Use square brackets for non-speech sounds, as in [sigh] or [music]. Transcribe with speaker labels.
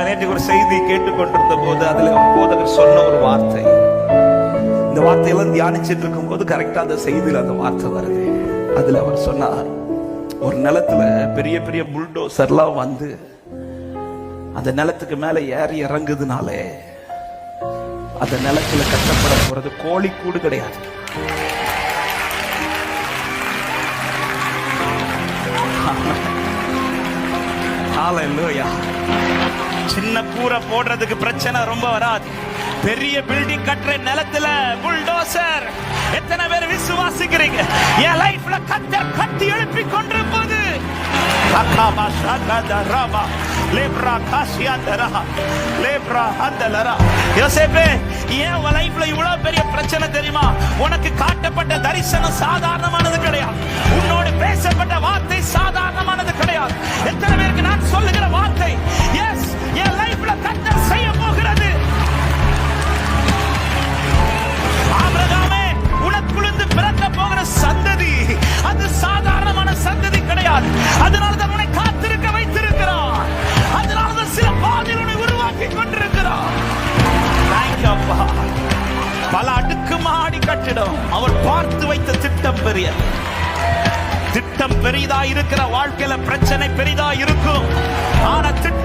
Speaker 1: நம்ம நேற்று ஒரு செய்தி கேட்டுக்கொண்டிருந்த போது அதுல போதகர் சொன்ன ஒரு வார்த்தை. இந்த வார்த்தையெல்லாம் தியானிச்சிட்டு இருக்கும் போது கரெக்டா அந்த செய்தியில அந்த வார்த்தை வருது. அதுல அவர் சொன்னார் ஒரு நிலத்துல பெரிய பெரிய புல்டோசர்லாம் வந்து அந்த நிலத்துக்கு மேல ஏறி இறங்குதுனாலே அந்த நிலத்துல கட்டப்பட போறது கோழி கூடு கிடையாது. [laughs] ஹalleluya சின்ன கூரை போடுறதுக்கு பிரச்சனை ரொம்ப வராது. பெரிய பில்டிங் கட்டுற நிலத்துல புல்டோசர் எத்தனை பேர் விசுவாசிக்கிறீங்க? என் லைஃப்ல கத்த கட்டி எழுப்பி கொண்டிருப்பது. லேப்ரா காசியாந்தரா லேப்ரா அந்தலரா யோசேப்பே ஏன் உன் லைஃப்ல இவ்வளவு பெரிய பிரச்சனை தெரியுமா? உனக்கு காட்டப்பட்ட தரிசனம் சாதாரணமானது கிடையாது. பல அடுக்குமாடி கட்டிடம். அவர் பார்த்து வைத்த திட்டம் பெரிய திட்டம் பெரிதா இருக்கிற வாழ்க்கையில பிரச்சனை பெரிதா இருக்கும். ஆனா திட்டம்